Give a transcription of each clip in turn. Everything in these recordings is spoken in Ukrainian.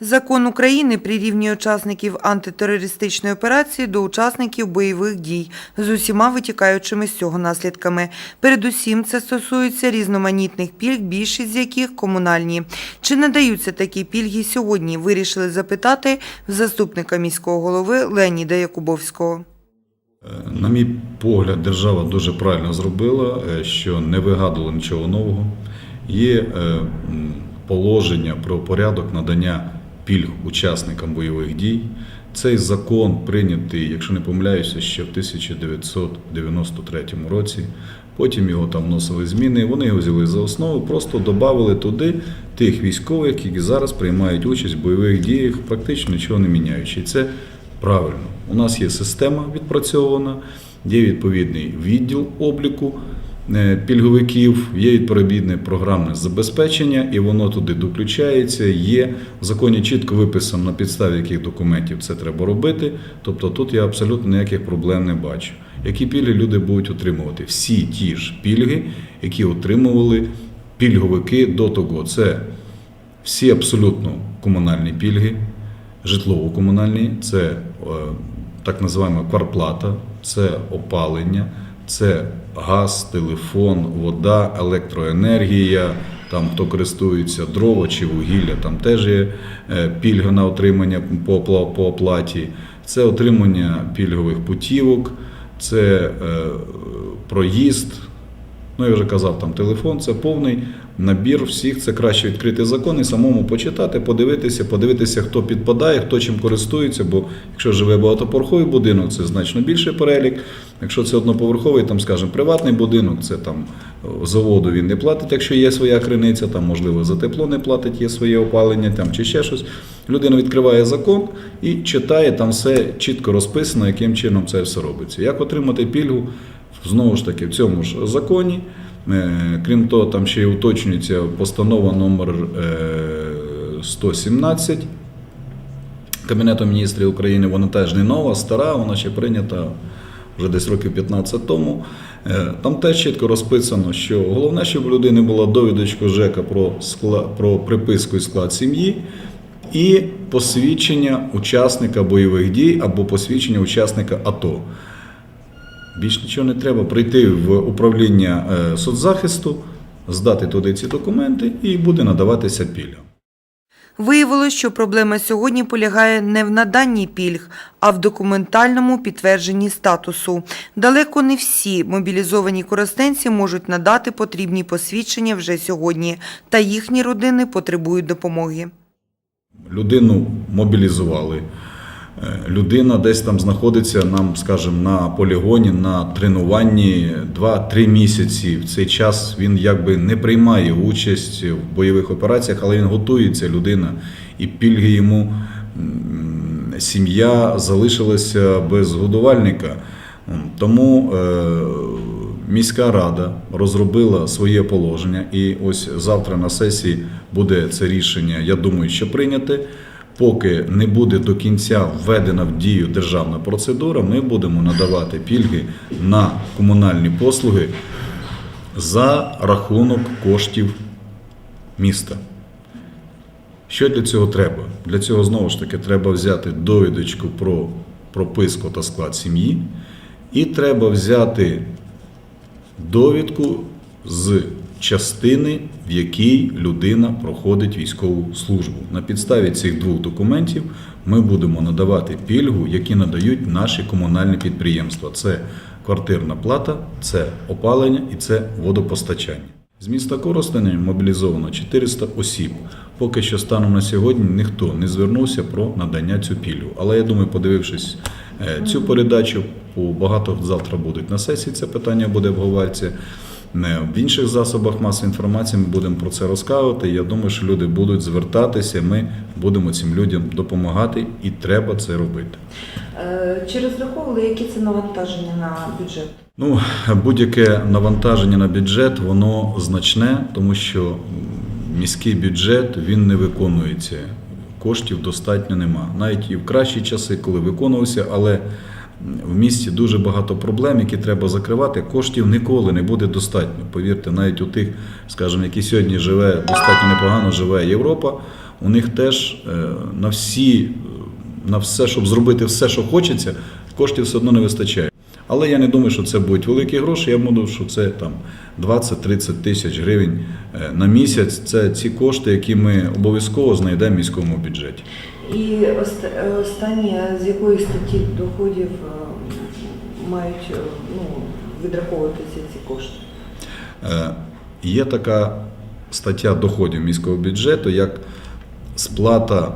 Закон України прирівнює учасників антитерористичної операції до учасників бойових дій з усіма витікаючими з цього наслідками. Передусім, це стосується різноманітних пільг, більшість з яких комунальні. Чи надаються такі пільги сьогодні? Вирішили запитати в заступника міського голови Леоніда Якубовського. На мій погляд, держава дуже правильно зробила, е, що не вигадувала нічого нового. Є е, положення про порядок надання пільг учасникам бойових дій. Цей закон прийнятий, якщо не помиляюся, ще в 1993 році. Потім його там вносили зміни. Вони його взяли за основу, просто додали туди тих військових, які зараз приймають участь в бойових діях, практично нічого не міняючи. І це правильно. У нас є система відпрацьована, є відповідний відділ обліку пільговиків, є відповідне програмне забезпечення, і воно туди доключається. Є в законі чітко виписано на підставі яких документів це треба робити. Тобто тут я абсолютно ніяких проблем не бачу. Які пільги люди будуть отримувати? Всі ті ж пільги, які отримували пільговики до того. Це всі абсолютно комунальні пільги, житлово-комунальні, це е, так називаємо кварплата, це опалення, це газ, телефон, вода, електроенергія. Там хто користується дрова чи вугілля, там теж є е, пільга на отримання по оплаті. Це отримання пільгових путівок, це е, проїзд, Ну, я вже казав, там телефон це повний набір всіх. Це краще відкрити закон і самому почитати, подивитися, подивитися, хто підпадає, хто чим користується. Бо якщо живе багатоповерховий будинок, це значно більший перелік. Якщо це одноповерховий, там, скажімо, приватний будинок, це там е, заводу він не платить, якщо є своя криниця, там можливо за тепло не платить, є своє опалення там чи ще щось. Людина відкриває закон і читає, там все чітко розписано, яким чином це все робиться. Як отримати пільгу? Знову ж таки, в цьому ж законі. Е, Крім того, там ще й уточнюється постанова номер е, 117 Кабінету міністрів України. Вона теж не нова, стара, вона ще прийнята вже десь років 15 тому. Е, Там теж чітко розписано, що головне, щоб у людини була довідочка ЖЕКа про, скла, про приписку і склад сім'ї. І посвідчення учасника бойових дій або посвідчення учасника АТО. Більш нічого не треба прийти в управління е, соцзахисту, здати туди ці документи і буде надаватися пільга. Виявилось, що проблема сьогодні полягає не в наданні пільг, а в документальному підтвердженні статусу. Далеко не всі мобілізовані користенці можуть надати потрібні посвідчення вже сьогодні, та їхні родини потребують допомоги. Людину мобілізували. Е, Людина десь там знаходиться нам, скажімо, на полігоні, на тренуванні 2-3 місяці. В цей час він якби не приймає участь в бойових операціях, але він готується людина, і пільги йому сім'я залишилася без годувальника. Тому е, міська рада розробила своє положення, і ось завтра на сесії буде це рішення, я думаю, що прийняте. Поки не буде до кінця введена в дію державна процедура, ми будемо надавати пільги на комунальні послуги за рахунок коштів міста. Що для цього треба? Для цього знову ж таки треба взяти довідочку про прописку та склад сім'ї, і треба взяти довідку з частини, в якій людина проходить військову службу. На підставі цих двох документів ми будемо надавати пільгу, які надають наші комунальні підприємства. Це квартирна плата, це опалення і це водопостачання. З міста Коростеня мобілізовано 400 осіб. Поки що станом на сьогодні ніхто не звернувся про надання цю пільгу. Але я думаю, подивившись е, цю передачу, у багато завтра будуть на сесії. Це питання буде обговорюватися. Е, В інших засобах масової інформації ми будемо про це розказувати. Я думаю, що люди будуть звертатися. Ми будемо цим людям допомагати, і треба це робити. Е, Чи розраховували, які це навантаження на бюджет? Ну, будь-яке навантаження на бюджет, воно значне, тому що міський бюджет він не виконується. Коштів достатньо нема. Навіть і в кращі часи, коли виконувався, але в місті дуже багато проблем, які треба закривати. Коштів ніколи не буде достатньо. Повірте, навіть у тих, скажімо, які сьогодні живе достатньо непогано живе Європа. у них теж е, на всі, на все, щоб зробити все, що хочеться, коштів все одно не вистачає. Але я не думаю, що це будуть великі гроші. Я думаю, що це там 20-30 тисяч гривень е, на місяць. Це ці кошти, які ми обов'язково знайдемо в міському бюджеті. І е, останнє, з якої статті доходів е, мають е, ну, відраховуватися ці кошти? Є така стаття доходів міського бюджету, як сплата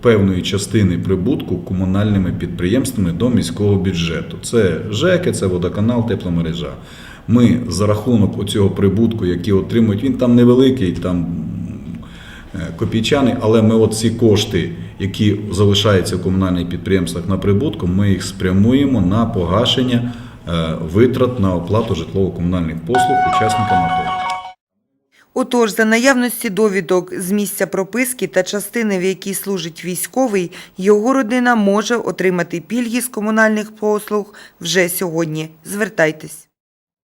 певної частини прибутку комунальними підприємствами до міського бюджету. Це ЖЕКи, це водоканал, тепломережа. Ми за рахунок оцього прибутку, який отримують, він там невеликий, там копійчаний, але ми от ці кошти, які залишаються в комунальних підприємствах на прибутку, ми їх спрямуємо на погашення е, витрат на оплату житлово-комунальних послуг учасникам АТО. Отож, за наявності довідок з місця прописки та частини, в якій служить військовий, його родина може отримати пільги з комунальних послуг вже сьогодні. Звертайтесь.